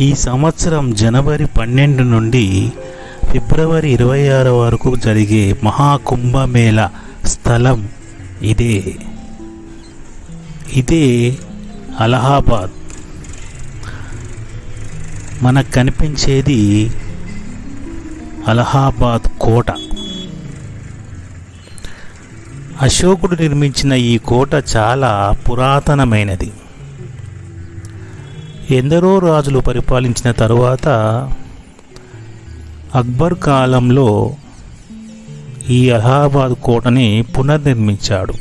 ఈ సంవత్సరం జనవరి పన్నెండు నుండి ఫిబ్రవరి ఇరవై ఆరు వరకు జరిగే మహాకుంభమేళ స్థలం ఇదే. ఇదే అలహాబాద్. మనకు కనిపించేది అలహాబాద్ కోట. అశోకుడు నిర్మించిన ఈ కోట చాలా పురాతనమైనది. ఎందరో రాజులు పరిపాలించిన తరువాత అక్బర్ కాలంలో ఈ అలహాబాద్ కోటని పునర్నిర్మించాడు.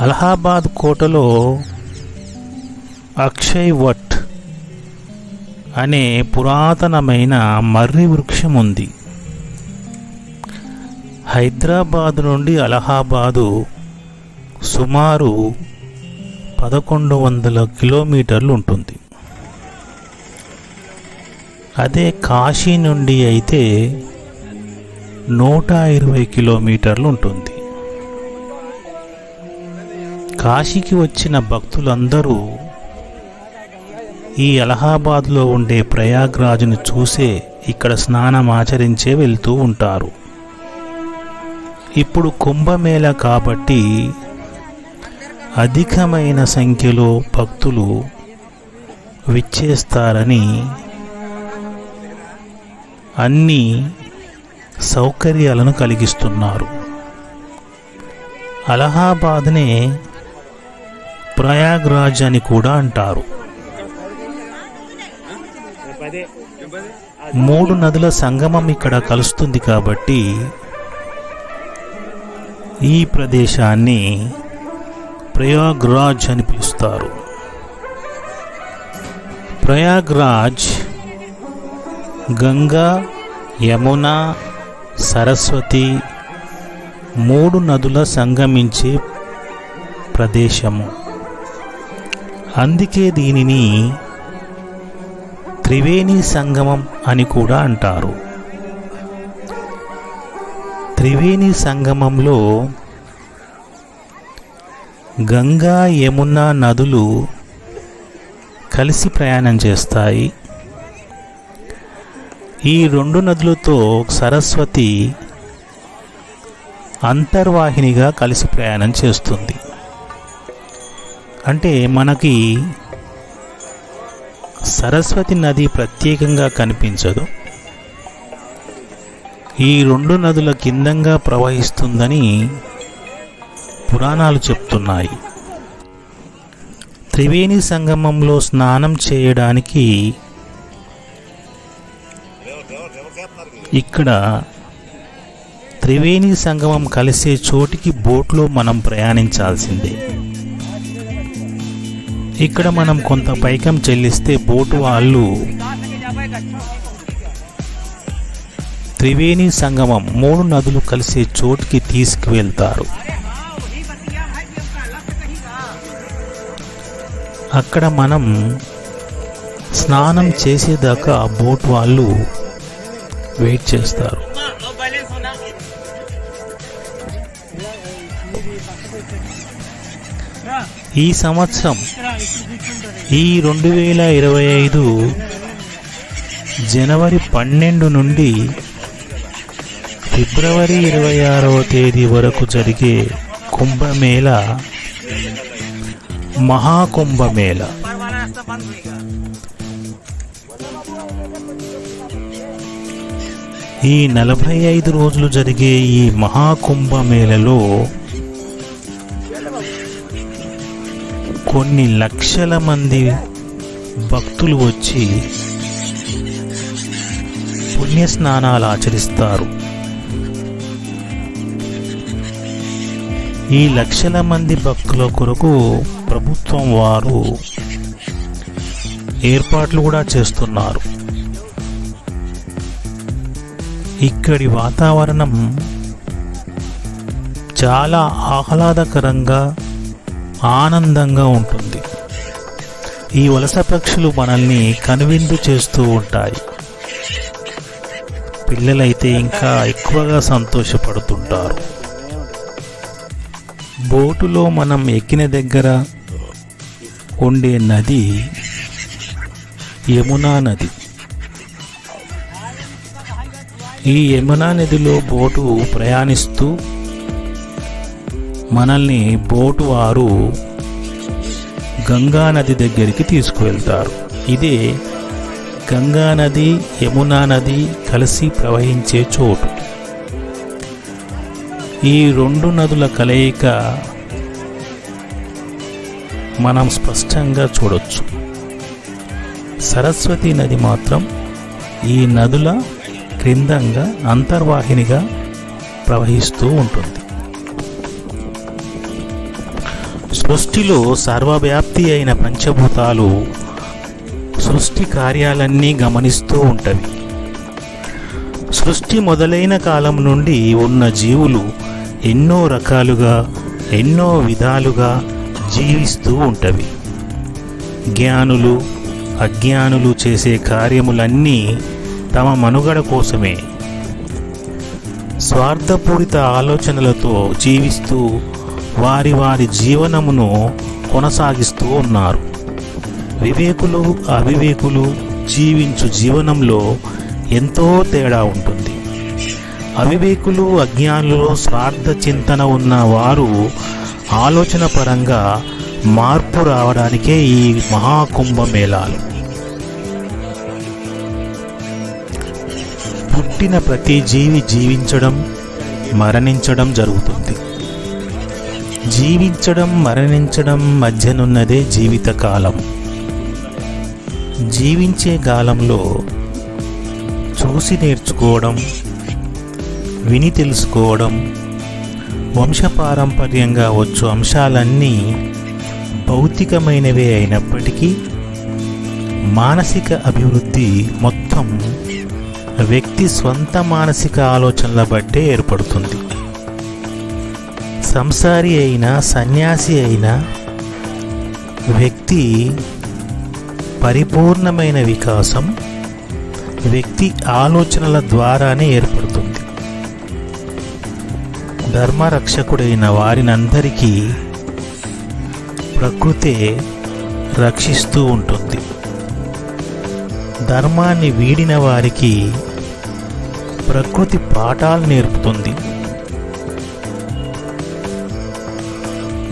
అలహాబాద్ కోటలో అక్షయ్ వట్ అనే పురాతనమైన మర్రి వృక్షం ఉంది. హైదరాబాదు నుండి అలహాబాదు సుమారు పదకొండు వందల కిలోమీటర్లు ఉంటుంది. అదే కాశీ నుండి అయితే నూట ఇరవై కిలోమీటర్లు ఉంటుంది. కాశీకి వచ్చిన భక్తులందరూ ఈ అలహాబాద్లో ఉండే ప్రయాగ్రాజును చూసే ఇక్కడ స్నానం ఆచరించే వెళ్తూ ఉంటారు. ఇప్పుడు కుంభమేళ కాబట్టి అధికమైన సంఖ్యలో భక్తులు విచ్చేస్తారని అన్ని సౌకర్యాలను కలిగిస్తున్నారు. అలహాబాద్నే ప్రయాగ్రాజ్ అని కూడా అంటారు. మూడు నదుల సంగమం ఇక్కడ కలుస్తుంది కాబట్టి ఈ ప్రదేశాన్ని ప్రయాగ్రాజ్ అని పిలుస్తారు. ప్రయాగ్రాజ్ గంగా యమున సరస్వతి మూడు నదుల సంగమించే ప్రదేశము. అందుకే దీనిని త్రివేణి సంగమం అని కూడా అంటారు. త్రివేణి సంగమంలో గంగా యమున నదులు కలిసి ప్రయాణం చేస్తాయి. ఈ రెండు నదులతో సరస్వతి అంతర్వాహినిగా కలిసి ప్రయాణం చేస్తుంది. అంటే మనకి సరస్వతి నది ప్రత్యేకంగా కనిపించదు. ఈ రెండు నదుల కిందంగా ప్రవహిస్తుందని పురాణాలు చెప్తున్నాయి. త్రివేణి సంగమంలో స్నానం చేయడానికి ఇక్కడ త్రివేణి సంగమం కలిసే చోటికి బోట్లో మనం ప్రయాణించాల్సిందే. ఇక్కడ మనం కొంత పైకం చెల్లిస్తే బోటు వాళ్ళు త్రివేణి సంగమం మూడు నదులు కలిసే చోటికి తీసుకువెళ్తారు. అక్కడ మనం స్నానం చేసేదాకా బోట్ వాళ్ళు వెయిట్ చేస్తారు. ఈ సంవత్సరం ఈ రెండు వేల ఇరవై ఐదు జనవరి పన్నెండు నుండి ఫిబ్రవరి ఇరవై ఆరవ తేదీ వరకు జరిగే కుంభమేళ మహాకుంభమేళ. ఈ నలభై ఐదు రోజులు జరిగే ఈ మహాకుంభమేళలో కొన్ని లక్షల మంది భక్తులు వచ్చి పుణ్యస్నానాలు ఆచరిస్తారు. ఈ లక్షల మంది భక్తుల కొరకు ప్రభుత్వం వారు ఏర్పాట్లు కూడా చేస్తున్నారు. ఇక్కడి వాతావరణం చాలా ఆహ్లాదకరంగా ఆనందంగా ఉంటుంది. ఈ వలస పక్షులు మనల్ని కనువిందు చేస్తూ ఉంటాయి. పిల్లలైతే ఇంకా ఎక్కువగా సంతోషపడుతుంటారు. బోటులో మనం ఎక్కిన దగ్గర ఉండే నది యమునా నది. ఈ యమునా నదిలో బోటు ప్రయాణిస్తూ మనల్ని బోటు వారు గంగా నది దగ్గరికి తీసుకువెళ్తారు. ఇదే గంగా నది యమునా నది కలిసి ప్రవహించే చోటు. ఈ రెండు నదుల కలయిక మనం స్పష్టంగా చూడొచ్చు. సరస్వతి నది మాత్రం ఈ నదుల క్రిందంగా అంతర్వాహినిగా ప్రవహిస్తూ ఉంటుంది. సృష్టిలో సర్వవ్యాప్తి అయిన పంచభూతాలు సృష్టి కార్యాలన్నీ గమనిస్తూ ఉంటవి. సృష్టి మొదలైన కాలం నుండి ఉన్న జీవులు ఎన్నో రకాలుగా ఎన్నో విధాలుగా జీవిస్తూ ఉంటవి. జ్ఞానులు అజ్ఞానులు చేసే కార్యములన్నీ తమ మనుగడ కోసమే. స్వార్థపూరిత ఆలోచనలతో జీవిస్తూ వారి వారి జీవనమును కొనసాగిస్తూ ఉన్నారు. వివేకులు అవివేకులు జీవించు జీవనంలో ఎంతో తేడా ఉంటుంది. అవివేకులు అజ్ఞానులు స్వార్థ చింతన ఉన్న వారు ఆలోచన పరంగా మార్పు రావడానికే ఈ మహాకుంభమేళాలు. పుట్టిన ప్రతి జీవి జీవించడం మరణించడం జరుగుతుంది. జీవించడం మరణించడం మధ్యనున్నదే జీవితకాలం జీవించే కాలంలో చూసి నేర్చుకోవడం విని తెలుసుకోవడం వంశపారంపర్యంగా వచ్చు అంశాలన్నీ భౌతికమైనవే అయినప్పటికీ మానసిక అభివృద్ధి మొత్తం వ్యక్తి స్వంత మానసిక ఆలోచనల బట్టే ఏర్పడుతుంది. సంసారి అయినా సన్యాసి అయినా వ్యక్తి పరిపూర్ణమైన వికాసం వ్యక్తి ఆలోచనల ద్వారానే ఏర్పడుతుంది. ధర్మరక్షకుడైన వారినందరికీ ప్రకృతే రక్షిస్తూ ఉంటుంది. ధర్మాన్ని వీడిన వారికి ప్రకృతి పాఠాలు నేర్పుతుంది.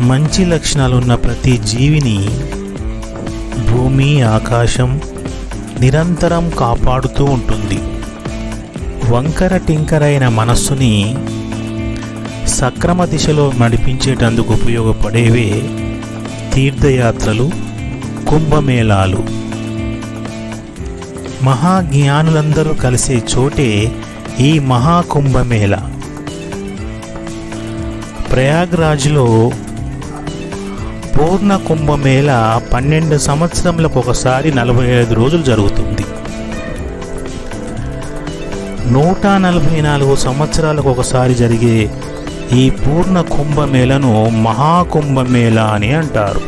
మంచి లక్షణాలున్న ప్రతి జీవిని భూమి ఆకాశం నిరంతరం కాపాడుతూ ఉంటుంది. వంకర టింకరైన మనస్సుని సక్రమ దిశలో నడిపించేటందుకు ఉపయోగపడేవే తీర్థయాత్రలు కుంభమేళాలు. మహాజ్ఞానులందరూ కలిసే చోటే ఈ మహాకుంభమేళ. ప్రయాగ్రాజ్లో పూర్ణ కుంభమేళ పన్నెండు సంవత్సరములకు ఒకసారి నలభై ఐదు రోజులు జరుగుతుంది. నూట నలభై నాలుగు సంవత్సరాలకు ఒకసారి జరిగే ఈ పూర్ణ కుంభమేళను మహాకుంభమేళ అని అంటారు.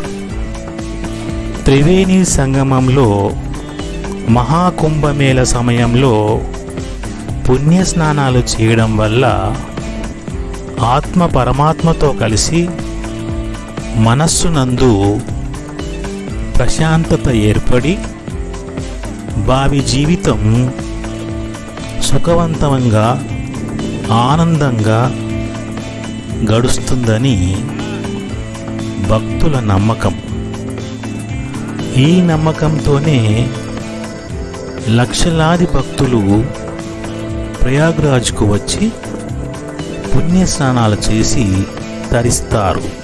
త్రివేణి సంగమంలో మహాకుంభమేళ సమయంలో పుణ్యస్నానాలు చేయడం వల్ల ఆత్మ పరమాత్మతో కలిసి మనస్సునందు ప్రశాంతత ఏర్పడి భావి జీవితం సుఖవంతంగా ఆనందంగా గడుస్తుందని భక్తుల నమ్మకం. ఈ నమ్మకంతోనే లక్షలాది భక్తులు ప్రయాగ్రాజ్కు వచ్చి పుణ్యస్నానాలు చేసి తరిస్తారు.